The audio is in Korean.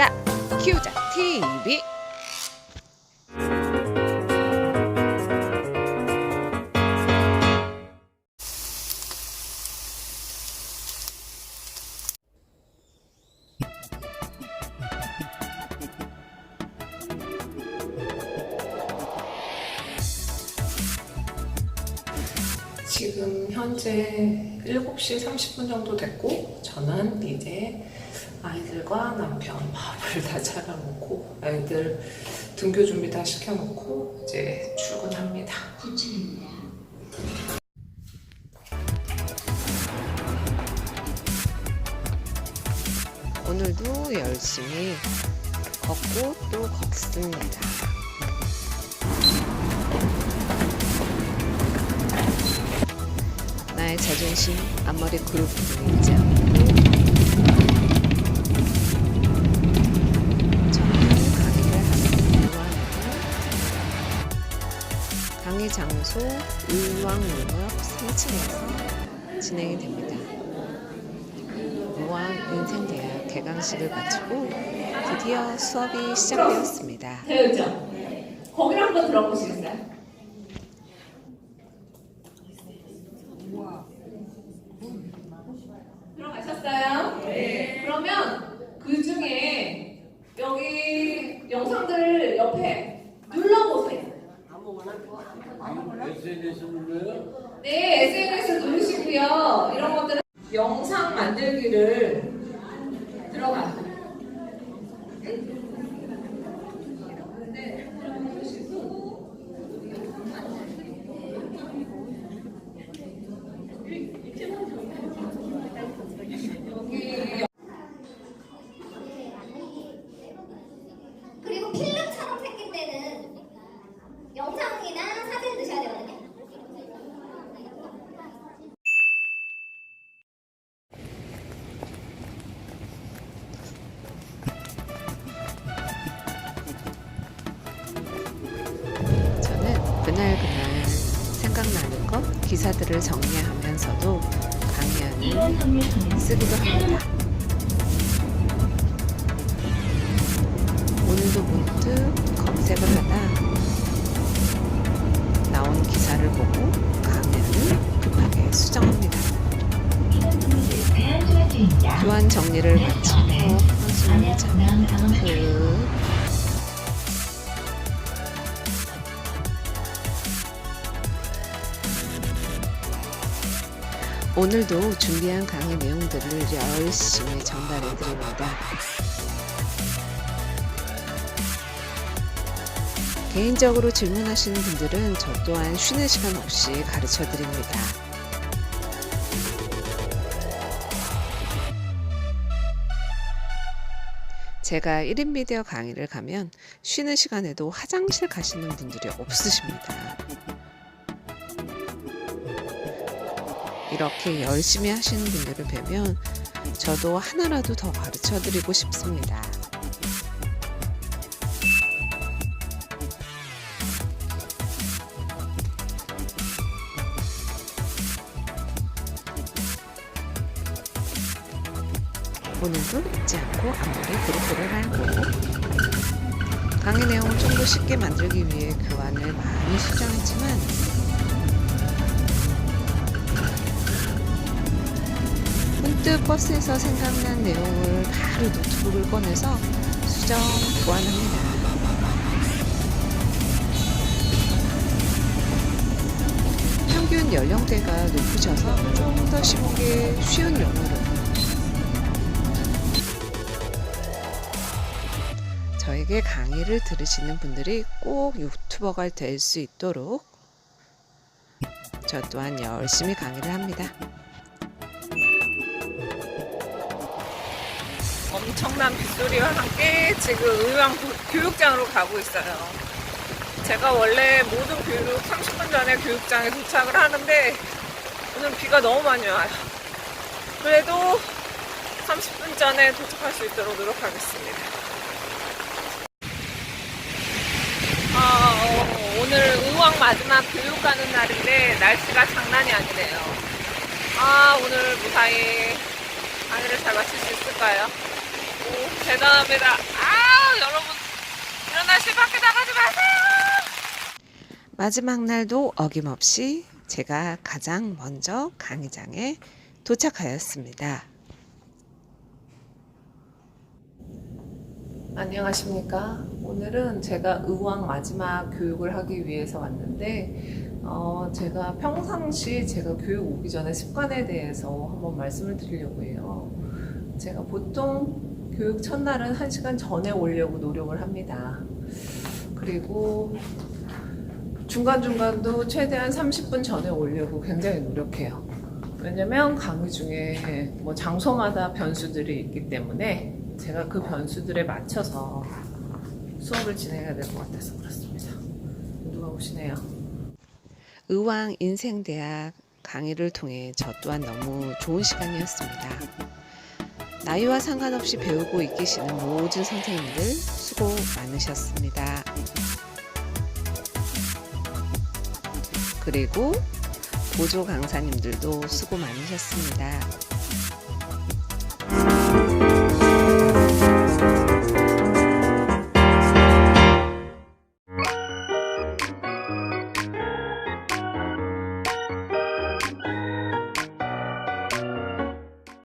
자, 키우자 TV. 지금 현재 7시 30분 정도 됐고 저는 이제 아이들과 남편 밥을 다 차려놓고 아이들 등교 준비 다 시켜놓고 이제 출근합니다. 오늘도 열심히 걷고 또 걷습니다. 나의 자존심 앞머리 그룹 않고 강의 장소 의왕농업 3층에서 진행이 됩니다. 의왕 인생대학 개강식을 마치고 드디어 수업이 시작되었습니다. 되었죠? 거기를 한번 들어보시겠어요? 네. 그러면 그 중에 여기 영상들 옆에 눌러보세요. SNS 눌러요? 네, SNS 누르시고요. 이런 것들은 영상 만들기를 들어가. 그날 그날 생각나는 것 기사들을 정리하면서도 강연을 쓰기도 합니다. 오늘도 문득 검색을 하다 나온 기사를 보고 강연을 급하게 수정합니다. 교환 정리를 마 오늘도 준비한 강의 내용들을 열심히 전달해 드립니다. 개인적으로 질문하시는 분들은 저 또한 쉬는 시간 없이 가르쳐 드립니다. 제가 1인 미디어 강의를 가면 쉬는 시간에도 화장실 가시는 분들이 없으십니다. 이렇게 열심히 하시는 분들을 뵈면 저도 하나라도 더 가르쳐 드리고 싶습니다. 오늘도 잊지 않고 앞머리 그룹을 하고 강의 내용을 좀 더 쉽게 만들기 위해 교환을 많이 수정했지만 문득 버스에서 생각난 내용을 바로 노트북을 꺼내서 수정 교환합니다. 평균 연령대가 높으셔서 조금 더 쉽게 쉬운 영어로 저에게 강의를 들으시는 분들이 꼭 유튜버가 될 수 있도록 저 또한 열심히 강의를 합니다. 엄청난 빗소리와 함께 지금 의왕 교- 교육장으로 가고 있어요. 제가 원래 모든 교육 30분 전에 교육장에 도착을 하는데 오늘 비가 너무 많이 와요. 그래도 30분 전에 도착할 수 있도록 노력하겠습니다. 아, 어, 오늘 의왕 마지막 교육 가는 날인데 날씨가 장난이 아니네요. 아, 오늘 무사히 강의를 잘 마칠 수 있을까요? 대단합니다. 아 여러분 이런 날씨 밖에 나가지 마세요. 마지막 날도 어김없이 제가 가장 먼저 강의장에 도착하였습니다. 안녕하십니까. 오늘은 제가 의왕 마지막 교육을 하기 위해서 왔는데, 어, 제가 평상시 제가 교육 오기 전에 습관에 대해서 한번 말씀을 드리려고 해요. 제가 보통 교육 첫날은 1시간 전에 오려고 노력을 합니다. 그리고 중간중간도 최대한 30분 전에 오려고 굉장히 노력해요. 왜냐면 강의 중에 뭐 장소마다 변수들이 있기 때문에 제가 그 변수들에 맞춰서 수업을 진행해야 될 것 같아서 그렇습니다. 누가 오시네요. 의왕 인생대학 강의를 통해 저 또한 너무 좋은 시간이었습니다. 나이와 상관없이 배우고 있기시는 모든 선생님들 수고 많으셨습니다. 그리고 보조 강사님들도 수고 많으셨습니다.